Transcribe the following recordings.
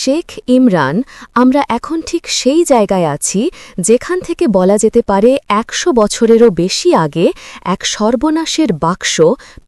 শেখ ইমরান, আমরা এখন ঠিক সেই জায়গায় আছি যেখান থেকে বলা যেতে পারে একশো বছরেরও বেশি আগে এক সর্বনাশের বাক্স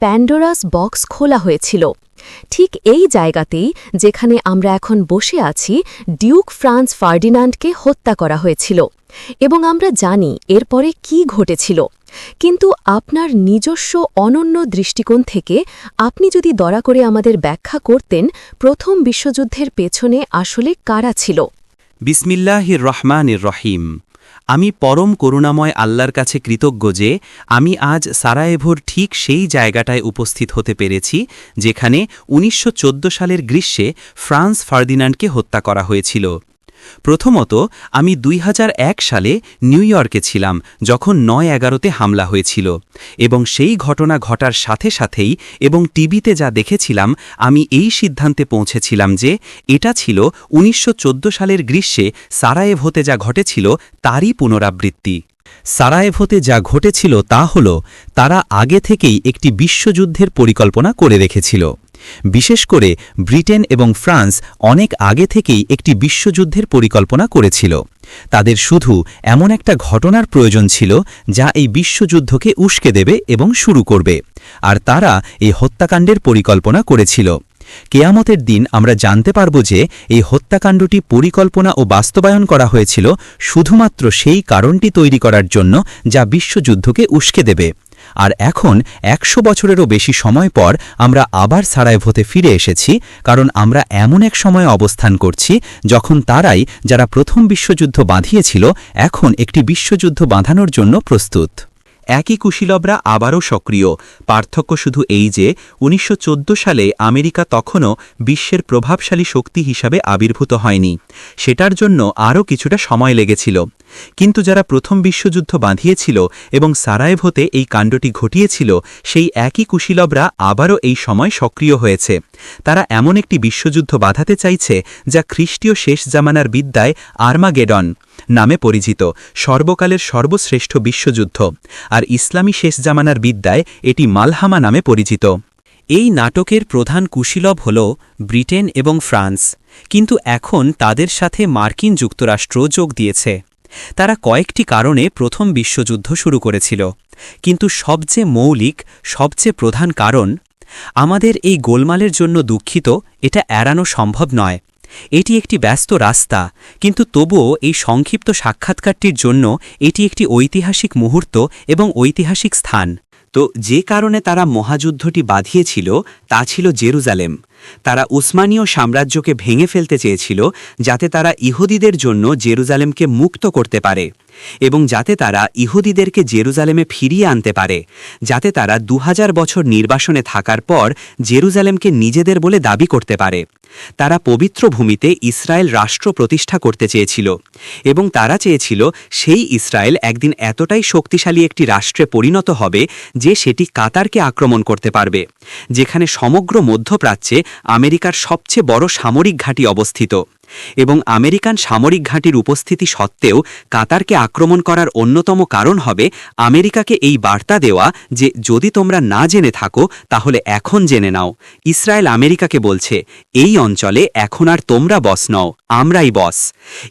প্যান্ডোরাস বক্স খোলা হয়েছিল। ঠিক এই জায়গাতেই যেখানে আমরা এখন বসে আছি, ডিউক ফ্রান্স ফার্ডিনান্ডকে হত্যা করা হয়েছিল। এবং আমরা জানি এরপরে কি ঘটেছিল। কিন্তু আপনার নিজস্ব অনন্য দৃষ্টিকোণ থেকে আপনি যদি দয়া করে আমাদের ব্যাখ্যা করতেন, প্রথম বিশ্বযুদ্ধের পেছনে আসলে কারা ছিল? বিসমিল্লাহির রহমানির রহিম। আমি পরম করুণাময় আল্লাহর কাছে কৃতজ্ঞ যে আমি আজ সারায়েভোর ঠিক সেই জায়গাটায় উপস্থিত হতে পেরেছি, যেখানে ১৯১৪ সালের গ্রীষ্মে ফ্রান্স ফার্দিনান্ডকে হত্যা করা হয়েছিল। প্রথমত, আমি দুই হাজার এক সালে নিউ ইয়র্কে ছিলাম, যখন নয় এগারোতে হামলা হয়েছিল। এবং সেই ঘটনা ঘটার সাথে সাথেই এবং টিভিতে যা দেখেছিলাম, আমি এই সিদ্ধান্তে পৌঁছেছিলাম যে, এটা ছিল ১৯১৪ সালের গ্রীষ্মে সারায়েভোতে যা ঘটেছিল, তারই পুনরাবৃত্তি। সারায়েভোতে যা ঘটেছিল তা হল, তারা আগে থেকেই একটি বিশ্বযুদ্ধের পরিকল্পনা করে রেখেছিল। বিশেষ করে ব্রিটেন এবং ফ্রান্স অনেক আগে থেকেই একটি বিশ্বযুদ্ধের পরিকল্পনা করেছিল। তাদের শুধু এমন একটা ঘটনার প্রয়োজন ছিল যা এই বিশ্বযুদ্ধকে উস্কে দেবে এবং শুরু করবে। আর তারা এই হত্যাকাণ্ডের পরিকল্পনা করেছিল। কেয়ামতের দিন আমরা জানতে পারব যে এই হত্যাকাণ্ডটি পরিকল্পনা ও বাস্তবায়ন করা হয়েছিল শুধুমাত্র সেই কারণটি তৈরি করার জন্য যা বিশ্বযুদ্ধকে উস্কে দেবে। আর এখন একশো বছরেরও বেশি সময় পর আমরা আবার সারায়ভোতে ফিরে এসেছি, কারণ আমরা এমন এক সময়ে অবস্থান করছি যখন তারাই যারা প্রথম বিশ্বযুদ্ধ বাঁধিয়েছিল এখন একটি বিশ্বযুদ্ধ বাঁধানোর জন্য প্রস্তুত। একই কুশীলবরা আবারও সক্রিয়। পার্থক্য শুধু এই যে ১৯১৪ সালে আমেরিকা তখনও বিশ্বের প্রভাবশালী শক্তি হিসাবে আবির্ভূত হয়নি। সেটার জন্য আরও কিছুটা সময় লেগেছিল। কিন্তু যারা প্রথম বিশ্বযুদ্ধ বাঁধিয়েছিল এবং সারায়েভোতে এই কাণ্ডটি ঘটিয়েছিল, সেই একই কুশীলবরা আবারও এই সময় সক্রিয় হয়েছে। তারা এমন একটি বিশ্বযুদ্ধ বাঁধাতে চাইছে, যা খ্রিস্টীয় শেষ জামানার বিদ্যায় আর্মাগেডন। নামে পরিচিত সর্বকালের সর্বশ্রেষ্ঠ বিশ্বযুদ্ধ আর ইসলামী শেষ জামানার বিদ্যায় এটি মালহামা নামে পরিচিত। এই নাটকের প্রধান কুশীলব হল ব্রিটেন এবং ফ্রান্স, কিন্তু এখন তাদের সাথে মার্কিন যুক্তরাষ্ট্র যোগ দিয়েছে। তারা কয়েকটি কারণে প্রথম বিশ্বযুদ্ধ শুরু করেছিল, কিন্তু সবচেয়ে মৌলিক, সবচেয়ে প্রধান কারণ, আমাদের এই গোলমালের জন্য দুঃখিত, এটা এড়ানো সম্ভব নয়। এটি একটি ব্যস্ত রাস্তা, কিন্তু তবুও এই সংক্ষিপ্ত সাক্ষাৎকারটির জন্য এটি একটি ঐতিহাসিক মুহূর্ত এবং ঐতিহাসিক স্থান। তো যে কারণে তারা মহাযুদ্ধটি বাঁধিয়েছিল, তা ছিল জেরুজালেম। তারা উসমানীয় সাম্রাজ্যকে ভেঙে ফেলতে চেয়েছিল, যাতে তারা ইহুদিদের জন্য জেরুজালেমকে মুক্ত করতে পারে। এবং যাতে তারা ইহুদিদেরকে জেরুজালেমে ফিরিয়ে আনতে পারে, যাতে তারা দু হাজার বছর নির্বাসনে থাকার পর জেরুজালেমকে নিজেদের বলে দাবি করতে পারে। তারা পবিত্র ভূমিতে ইসরায়েল রাষ্ট্র প্রতিষ্ঠা করতে চেয়েছিল এবং তারা চেয়েছিল সেই ইসরায়েল একদিন এতটাই শক্তিশালী একটি রাষ্ট্রে পরিণত হবে যে সেটি কাতারকে আক্রমণ করতে পারবে, যেখানে সমগ্র মধ্যপ্রাচ্যে আমেরিকার সবচেয়ে বড় সামরিক ঘাঁটি অবস্থিত। এবং আমেরিকান সামরিক ঘাঁটির উপস্থিতি সত্ত্বেও কাতারকে আক্রমণ করার অন্যতম কারণ হবে আমেরিকাকে এই বার্তা দেওয়া যে যদি তোমরা না জেনে থাকো, তাহলে এখন জেনে নাও। ইসরায়েল আমেরিকাকে বলছে, এই অঞ্চলে এখন আর তোমরা বস নও, আমরাই বস।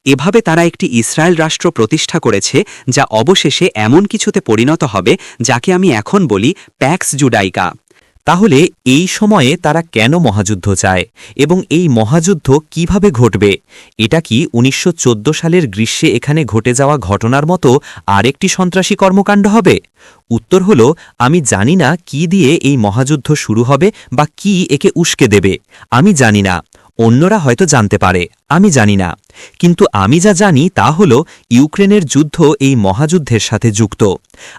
এভাবে তারা একটি ইসরায়েল রাষ্ট্র প্রতিষ্ঠা করেছে, যা অবশেষে এমন কিছুতে পরিণত হবে, যাকে আমি এখন বলি প্যাক্স জুডাইকা। তাহলে এই সময়ে তারা কেন মহাযুদ্ধ চায় এবং এই মহাযুদ্ধ কীভাবে ঘটবে? এটা কি উনিশশো চোদ্দ সালের গ্রীষ্মে এখানে ঘটে যাওয়া ঘটনার মতো আরেকটি সন্ত্রাসী কর্মকাণ্ড হবে? উত্তর হল, আমি জানি না কি দিয়ে এই মহাযুদ্ধ শুরু হবে বা কি একে উস্কে দেবে। আমি জানি না। অন্যরা হয়তো জানতে পারে। আমি জানি না। কিন্তু আমি যা জানি তা হল ইউক্রেনের যুদ্ধ এই মহাযুদ্ধের সাথে যুক্ত।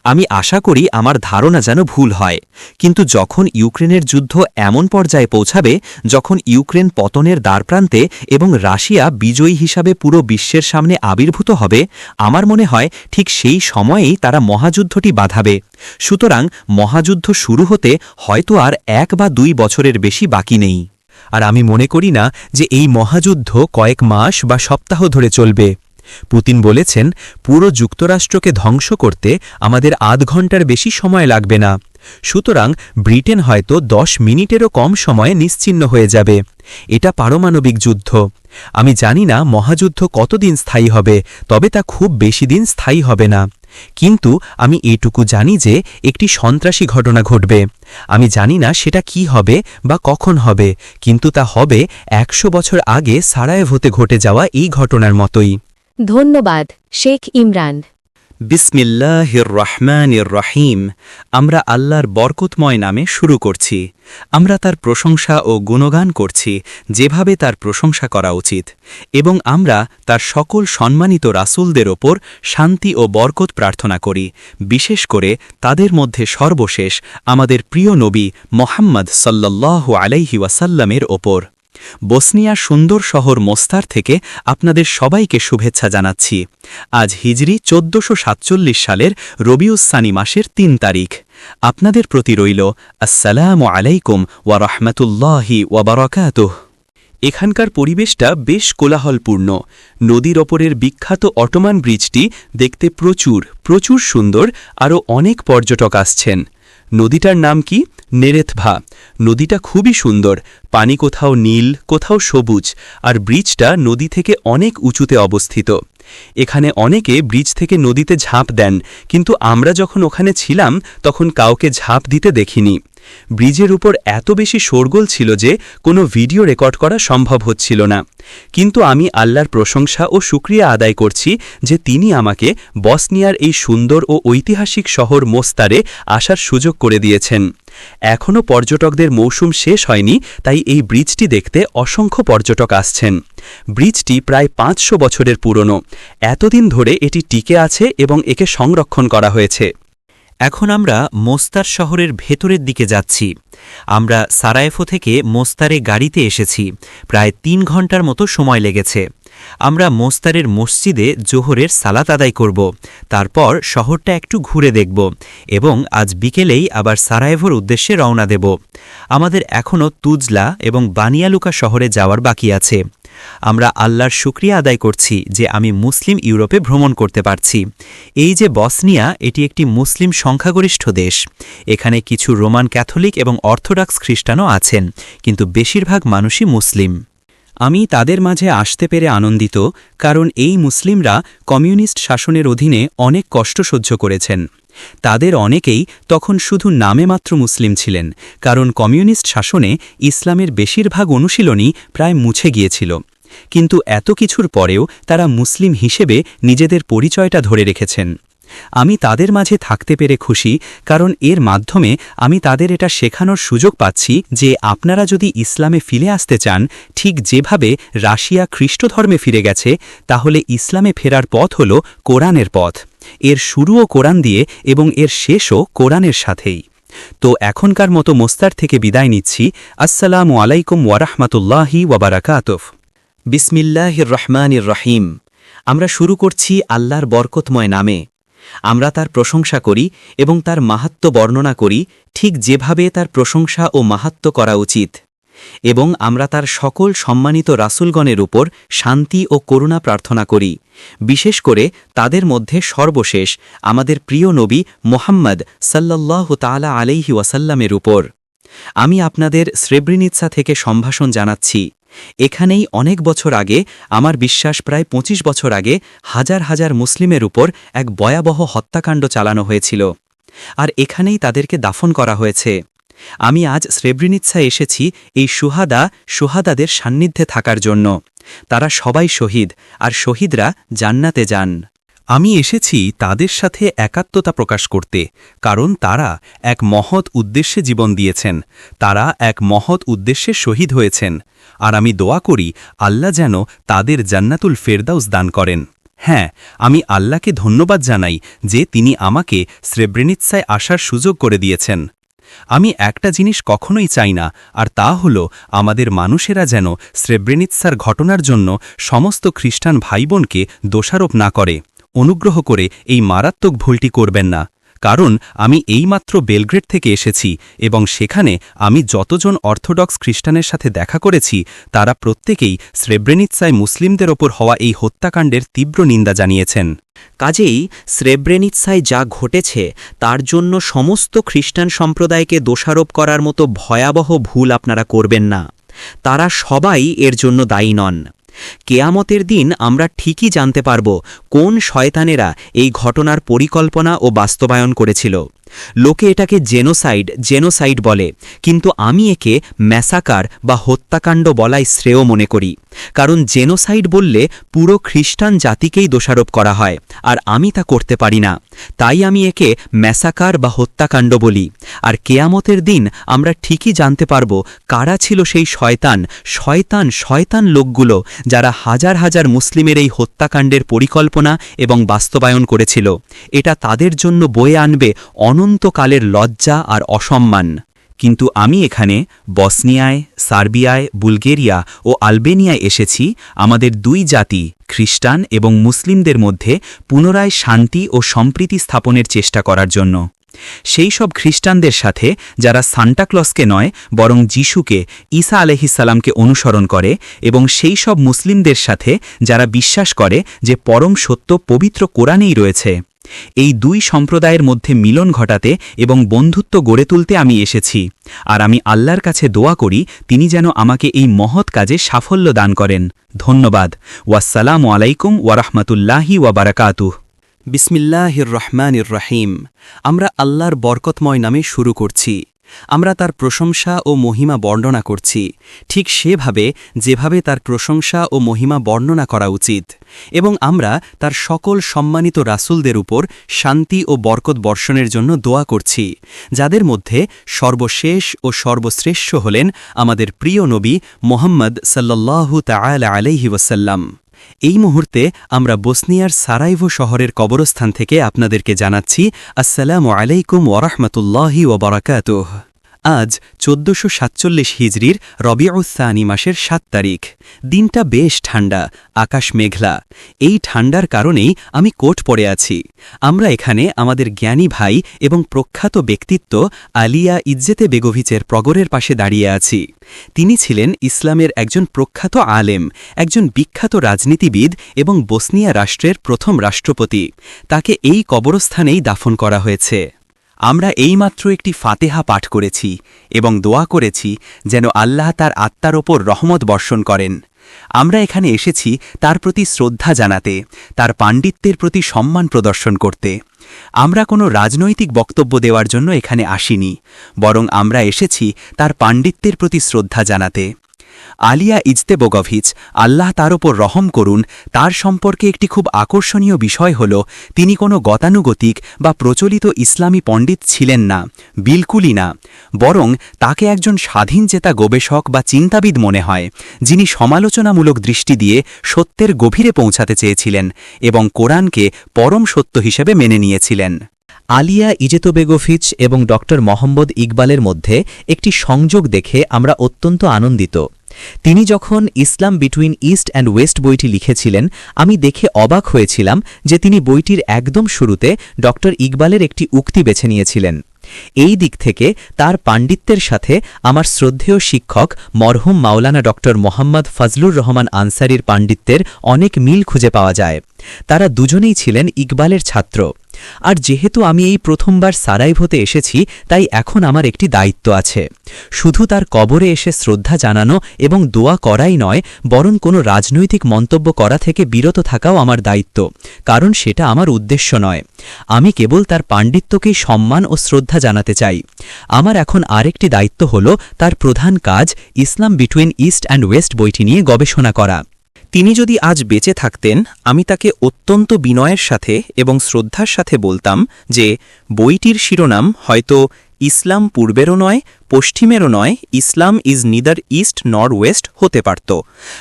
আমি আশা করি আমার ধারণা যেন ভুল হয়। কিন্তু যখন ইউক্রেনের যুদ্ধ এমন পর্যায়ে পৌঁছাবে, যখন ইউক্রেন পতনের দ্বারপ্রান্তে এবং রাশিয়া বিজয়ী হিসাবে পুরো বিশ্বের সামনে আবির্ভূত হবে, আমার মনে হয় ঠিক সেই সময়েই তারা মহাযুদ্ধটি বাধাবে। সুতরাং মহাযুদ্ধ শুরু হতে হয়তো আর এক বা দুই বছরের বেশি বাকি নেই। আর আমি মনে করি না যে এই মহাযুদ্ধ কয়েক মাস বা সপ্তাহ ধরে চলবে। পুতিন বলেছেন, পুরো যুক্তরাষ্ট্রকে ধ্বংস করতে আমাদের আধ ঘণ্টার বেশি সময় লাগবে না। সুতরাং ব্রিটেন হয়তো দশ মিনিটেরও কম সময়ে নিশ্চিন্ন হয়ে যাবে। এটা পারমাণবিক যুদ্ধ। আমি জানি না মহাযুদ্ধ কতদিন স্থায়ী হবে, তবে তা খুব বেশি দিন স্থায়ী হবে না। কিন্তু আমি এটুকু জানি যে একটি সন্ত্রাসী ঘটনা ঘটবে। আমি জানি না সেটা কি হবে বা কখন হবে, কিন্তু তা হবে একশো বছর আগে সারায়ভোতে ঘটে যাওয়া এই ঘটনার মতোই। ধন্যবাদ, শেখ ইমরান। বিসমিল্লাহির রহমানির রহিম। আমরা আল্লাহর বরকতময় নামে শুরু করছি। আমরা তার প্রশংসা ও গুণগান করছি, যেভাবে তার প্রশংসা করা উচিত। এবং আমরা তার সকল সম্মানিত রাসূলদের ওপর শান্তি ও বরকত প্রার্থনা করি। বিশেষ করে তাদের মধ্যে সর্বশেষ আমাদের প্রিয় নবী মোহাম্মদ সাল্লাল্লাহু আলাইহি ওয়াসাল্লামের ওপর। বসনিয়ার সুন্দর শহর মোস্তার থেকে আপনাদের সবাইকে শুভেচ্ছা জানাচ্ছি। আজ হিজরি চোদ্দশো সালের রবিউসানি মাসের তিন তারিখ। আপনাদের প্রতি রইল আসসালামু আলাইকুম ওয়া রহমতুল্লাহি ওয়াবারকাতুহ এখানকার পরিবেশটা বেশ কোলাহলপূর্ণ। নদীর ওপরের বিখ্যাত অটোমান ব্রিজটি দেখতে প্রচুর প্রচুর সুন্দর, আরও অনেক পর্যটক আসছেন। নদীটার নাম কি? নেরেথভা নদীটা খুবই সুন্দর। পানি কোথাও নীল, কোথাও সবুজ, আর ব্রিজটা নদী থেকে অনেক উঁচুতে অবস্থিত। এখানে অনেকে ব্রিজ থেকে নদীতে ঝাঁপ দেন, কিন্তু আমরা যখন ওখানে ছিলাম, তখন কাউকে ঝাঁপ দিতে দেখিনি। ব্রিজের উপর এত বেশি শোরগোল ছিল যে কোনো ভিডিও রেকর্ড করা সম্ভব হচ্ছিল না। কিন্তু আমি আল্লাহর প্রশংসা ও সুক্রিয়া আদায় করছি যে তিনি আমাকে বসনিয়ার এই সুন্দর ও ঐতিহাসিক শহর মোস্তারে আসার সুযোগ করে দিয়েছেন। এখনও পর্যটকদের মৌসুম শেষ হয়নি, তাই এই ব্রিজটি দেখতে অসংখ্য পর্যটক আসছেন। ব্রিজটি প্রায় পাঁচশো বছরের পুরনো। এতদিন ধরে এটি টিকে আছে এবং একে সংরক্ষণ করা হয়েছে। এখন আমরা মোস্তার শহরের ভেতরের দিকে যাচ্ছি। আমরা সারায়েফো থেকে মোস্তারে গাড়িতে এসেছি। প্রায় তিন ঘণ্টার মতো সময় লেগেছে। আমরা মোস্তারের মসজিদে জোহরের সালাত আদায় করব, তারপর শহরটা একটু ঘুরে দেখব এবং আজ বিকেলেই আবার সারায়েভোর উদ্দেশ্যে রওনা দেব। আমাদের এখনও তুজলা এবং বানিয়ালুকা শহরে যাওয়ার বাকি আছে। আমরা আল্লাহর শুক্রিয়া আদায় করছি যে আমি মুসলিম ইউরোপে ভ্রমণ করতে পারছি। এই যে বসনিয়া, এটি একটি মুসলিম সংখ্যাগরিষ্ঠ দেশ। এখানে কিছু রোমান ক্যাথলিক এবং অর্থোডক্স খ্রিস্টানও আছেন, কিন্তু বেশিরভাগ মানুষই মুসলিম। আমি তাদের মাঝে আসতে পেরে আনন্দিত, কারণ এই মুসলিমরা কমিউনিস্ট শাসনের অধীনে অনেক কষ্ট সহ্য করেছেন। তাদের অনেকেই তখন শুধু নামে মাত্র মুসলিম ছিলেন, কারণ কমিউনিস্ট শাসনে ইসলামের বেশিরভাগ অনুশীলনই প্রায় মুছে গিয়েছিল। কিন্তু এত কিছুর পরেও তারা মুসলিম হিসেবে নিজেদের পরিচয়টা ধরে রেখেছেন। আমি তাদের মাঝে থাকতে পেরে খুশি, কারণ এর মাধ্যমে আমি তাদের এটা শেখানোর সুযোগ পাচ্ছি যে আপনারা যদি ইসলামে ফিরে আসতে চান, ঠিক যেভাবে রাশিয়া খ্রিস্টধর্মে ফিরে গেছে, তাহলে ইসলামে ফেরার পথ হল কোরআনের পথ। এর শুরুও কোরআন দিয়ে এবং এর শেষও কোরআনের সাথেই। তো এখনকার মতো মোস্তার থেকে বিদায় নিচ্ছি। আসসালামু আলাইকুম ওয়ারাহমাতুল্লাহি ওয়াবারাকাতফ বিসমিল্লাহির রহমানির রহিম। আমরা শুরু করছি আল্লাহর বরকতময় নামে। আমরা তার প্রশংসা করি এবং তার মাহাত্ম বর্ণনা করি, ঠিক যেভাবে তার প্রশংসা ও মাহাত্ম করা উচিত। এবং আমরা তার সকল সম্মানিত রাসুলগণের উপর শান্তি ও করুণা প্রার্থনা করি। বিশেষ করে তাদের মধ্যে সর্বশেষ আমাদের প্রিয় নবী মোহাম্মদ সাল্লাল্লাহ তালা আলাইহি ওয়াসাল্লামের উপর। আমি আপনাদের শ্রেব্রিনিৎসা থেকে সম্ভাষণ জানাচ্ছি। এখানেই অনেক বছর আগে, আমার বিশ্বাস প্রায় ২৫ বছর আগে, হাজার হাজার মুসলিমের উপর এক ভয়াবহ হত্যাকাণ্ড চালানো হয়েছিল। আর এখানেই তাদেরকে দাফন করা হয়েছে। আমি আজ শ্রেব্রিনিৎসা এসেছি এই সুহাদা সুহাদাদের সান্নিধ্যে থাকার জন্য। তারা সবাই শহীদ, আর শহীদরা জান্নাতে যান। আমি এসেছি তাদের সাথে একাত্মতা প্রকাশ করতে, কারণ তারা এক মহৎ উদ্দেশ্যে জীবন দিয়েছেন, তারা এক মহৎ উদ্দেশ্যে শহীদ হয়েছেন, আর আমি দোয়া করি আল্লাহ যেন তাদের জান্নাতুল ফেরদাউস দান করেন। হ্যাঁ আমি আল্লাহকে ধন্যবাদ জানাই যে তিনি আমাকে শ্রেব্রেনিৎসায় আসার সুযোগ করে দিয়েছেন। আমি একটা জিনিস কখনোই চাই না, আর তা হল আমাদের মানুষেরা যেন শ্রেব্রেনিৎসার ঘটনার জন্য সমস্ত খ্রিস্টান ভাইবোনকে দোষারোপ না করে। অনুগ্রহ করে এই মারাত্মক ভুলটি করবেন না, কারণ আমি এইমাত্র বেলগ্রেড থেকে এসেছি এবং সেখানে আমি যতজন অর্থোডক্স খ্রিস্টানের সাথে দেখা করেছি, তারা প্রত্যেকেই স্রেব্রেনিৎসায় মুসলিমদের ওপর হওয়া এই হত্যাকাণ্ডের তীব্র নিন্দা জানিয়েছেন। কাজেই স্রেব্রেনিৎসায় যা ঘটেছে, তার জন্য সমস্ত খ্রিস্টান সম্প্রদায়কে দোষারোপ করার মতো ভয়াবহ ভুল আপনারা করবেন না। তারা সবাই এর জন্য দায়ী নন। কেয়ামতের দিন আমরা ঠিকই জানতে পারব কোন শয়তানেরা এই ঘটনার পরিকল্পনা ও বাস্তবায়ন করেছিল। লোকে এটাকে জেনোসাইড জেনোসাইড বলে। কিন্তু আমি একে ম্যাসাকার বা হত্যাকাণ্ড বলাই শ্রেয় মনে করি। কারণ জেনোসাইড বললে পুরো খ্রিস্টান জাতিকেই দোষারোপ করা হয়, আর আমি তা করতে পারি না। তাই আমি একে ম্যাসাকার বা হত্যাকাণ্ড বলি। আর কেয়ামতের দিন আমরা ঠিকই জানতে পারব কারা ছিল সেই শয়তান শয়তান শয়তান লোকগুলো যারা হাজার হাজার মুসলিমের এই হত্যাকাণ্ডের পরিকল্পনা এবং বাস্তবায়ন করেছিল। এটা তাদের জন্য বয়ে আনবে অনন্তকালের লজ্জা আর অসম্মান। কিন্তু আমি এখানে বসনিয়ায়, সার্বিয়ায়, বুলগেরিয়া ও আলবেনিয়ায় এসেছি, আমাদের দুই জাতি, খ্রিস্টান এবং মুসলিমদের মধ্যে পুনরায় শান্তি ও সম্প্রীতি স্থাপনের চেষ্টা করার জন্য। সেই সব খ্রিস্টানদের সাথে যারা সান্টাক্লসকে নয়, বরং যিশুকে, ঈসা আলহিসাল্লামকে অনুসরণ করে এবং সেই সব মুসলিমদের সাথে যারা বিশ্বাস করে যে পরম সত্য পবিত্র কোরআনেই রয়েছে। এই দুই সম্প্রদায়ের মধ্যে মিলন ঘটাতে এবং বন্ধুত্ব গড়ে তুলতে আমি এসেছি। আর আমি আল্লাহর কাছে দোয়া করি, তিনি যেন আমাকে এই মহৎ কাজে সাফল্য দান করেন। ধন্যবাদ। ওয়াসালাম আলাইকুম ওয়ারহমতুল্লাহি ওয়াবারাকাতুহ বিসমিল্লাহির রহমানির রাহিম। আমরা আল্লাহর বরকতময় নামে শুরু করছি। আমরা তার প্রশংসা ও মহিমা বর্ণনা করছি। ঠিক সেভাবে, যেভাবে তার প্রশংসা ও মহিমা বর্ণনা করা উচিত। এবং আমরা তার সকল সম্মানিত রাসুলদের উপর শান্তি ও বরকত বর্ষণের জন্য দোয়া করছি, যাদের মধ্যে সর্বশেষ ও সর্বশ্রেষ্ঠ হলেন আমাদের প্রিয় নবী মোহাম্মদ সাল্লাল্লাহু তাআলা আলাইহি ওয়াসাল্লাম। এই মুহূর্তে আমরা বসনিয়ার সারাইভো শহরের কবরস্থান থেকে আপনাদেরকে জানাচ্ছি আসসালামু আলাইকুম ওরহমতুল্লাহি ওবরাকাতুহ আজ চোদ্দশো সাতচল্লিশ হিজড়ির রবিউসানি মাসের সাত তারিখ। দিনটা বেশ ঠান্ডা, আকাশ মেঘলা। এই ঠান্ডার কারণেই আমি কোট পরে আছি। আমরা এখানে আমাদের জ্ঞানী ভাই এবং প্রখ্যাত ব্যক্তিত্ব আলিয়া ইজ্জেতে বেগোভিচের প্রগরের পাশে দাঁড়িয়ে আছি। তিনি ছিলেন ইসলামের একজন প্রখ্যাত আলেম, একজন বিখ্যাত রাজনীতিবিদ এবং বসনিয়া রাষ্ট্রের প্রথম রাষ্ট্রপতি। তাকে এই কবরস্থানেই দাফন করা হয়েছে। আমরা এইমাত্র একটি ফাতেহা পাঠ করেছি এবং দোয়া করেছি যেন আল্লাহ তার আত্মার ওপর রহমত বর্ষণ করেন। আমরা এখানে এসেছি তার প্রতি শ্রদ্ধা জানাতে, তার পাণ্ডিত্যের প্রতি সম্মান প্রদর্শন করতে। আমরা কোনো রাজনৈতিক বক্তব্য দেওয়ার জন্য এখানে আসিনি, বরং আমরা এসেছি তার পাণ্ডিত্যের প্রতি শ্রদ্ধা জানাতে। আলিয়া ইজতেবোগভিচ আল্লাহ তার ওপর রহম করুন, তার সম্পর্কে একটি খুব আকর্ষণীয় বিষয় হল, তিনি কোনো গতানুগতিক বা প্রচলিত ইসলামী পণ্ডিত ছিলেন না, বিলকুলই না, বরং তাকে একজন স্বাধীন জেতা গবেষক বা চিন্তাবিদ মনে হয়, যিনি সমালোচনামূলক দৃষ্টি দিয়ে সত্যের গভীরে পৌঁছাতে চেয়েছিলেন এবং কোরআনকে পরম সত্য হিসেবে মেনে নিয়েছিলেন। আলিয়া ইজেতোবেগোফিচ এবং ড মোহাম্মদ ইকবালের মধ্যে একটি সংযোগ দেখে আমরা অত্যন্ত আনন্দিত। তিনি যখন Islam between east and west বইটি লিখেছিলেন, আমি দেখে অবাক হয়েছিলাম যে তিনি বইটির একদম শুরুতে ড ইকবালের একটি উক্তি বেছে নিয়েছিলেন। এই দিক থেকে তার পাণ্ডিত্যের সাথে আমার শ্রদ্ধেয় শিক্ষক, মরহুম মাওলানা ড মোহাম্মদ ফজলুর রহমান আনসারির পাণ্ডিত্যের অনেক মিল খুঁজে পাওয়া যায়। তারা দুজনেই ছিলেন ইকবালের ছাত্র। আর যেহেতু আমি এই প্রথমবার সারাইভোতে এসেছি, তাই এখন আমার একটি দায়িত্ব আছে। শুধু তার কবরে এসে শ্রদ্ধা জানানো এবং দোয়া করাই নয়, বরং কোনো রাজনৈতিক মন্তব্য করা থেকে বিরত থাকাও আমার দায়িত্ব, কারণ সেটা আমার উদ্দেশ্য নয়। আমি কেবল তার পাণ্ডিত্যকেই সম্মান ও শ্রদ্ধা জানাতে চাই। আমার এখন আরেকটি দায়িত্ব হল তার প্রধান কাজ Islam between east and west বইটি নিয়ে গবেষণা করা। তিনি যদি আজ বেঁচে থাকতেন, আমি তাকে অত্যন্ত বিনয়ের সাথে এবং শ্রদ্ধার সাথে বলতাম যে, বইটির শিরোনাম হয়তো ইসলাম পূর্বেরও নয়, পশ্চিমেরও নয়, Islam is neither east nor west হতে পারত।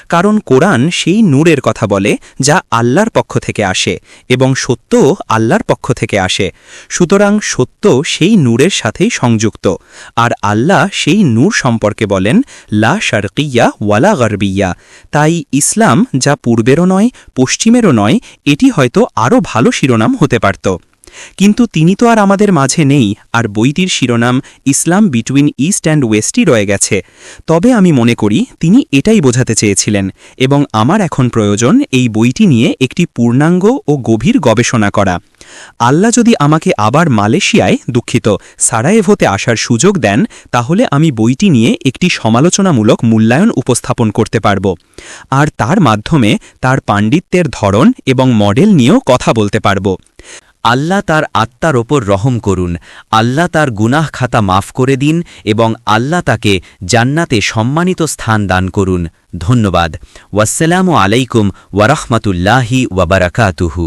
কারণ কোরআন সেই নূরের কথা বলে, যা আল্লাহর পক্ষ থেকে আসে, এবং সত্যও আল্লাহর পক্ষ থেকে আসে। সুতরাং সত্য সেই নূরের সাথেই সংযুক্ত, আর আল্লাহ সেই নূর সম্পর্কে বলেন, লা শারকিয়া ওয়ালা গর্বিয়া। তাই ইসলাম যা পূর্বেরও নয়, পশ্চিমেরও নয়, এটি হয়তো আরও ভালো শিরোনাম হতে পারত। কিন্তু তিনি তো আর আমাদের মাঝে নেই, আর বইটির শিরোনাম ইসলাম বিটুইন ইস্ট অ্যান্ড ওয়েস্টই রয়ে গেছে। তবে আমি মনে করি, তিনি এটাই বোঝাতে চেয়েছিলেন, এবং আমার এখন প্রয়োজন এই বইটি নিয়ে একটি পূর্ণাঙ্গ ও গভীর গবেষণা করা। আল্লাহ যদি আমাকে আবার মালয়েশিয়ায় দুঃখিত, সারায়েভোতে আসার সুযোগ দেন, তাহলে আমি বইটি নিয়ে একটি সমালোচনামূলক মূল্যায়ন উপস্থাপন করতে পারব। আর তার মাধ্যমে তার পাণ্ডিত্যের ধরন এবং মডেল নিয়েও কথা বলতে পারব। আল্লাহ তার আত্মার ওপর রহম করুন। আল্লাহ তার গুনাহ খাতা মাফ করে দিন এবং আল্লাহ তাকে জান্নাতে সম্মানিত স্থান দান করুন। ধন্যবাদ। ওয়াসালামু আলাইকুম ওয়ারহমতুল্লাহি ওয়াবারাকাতুহু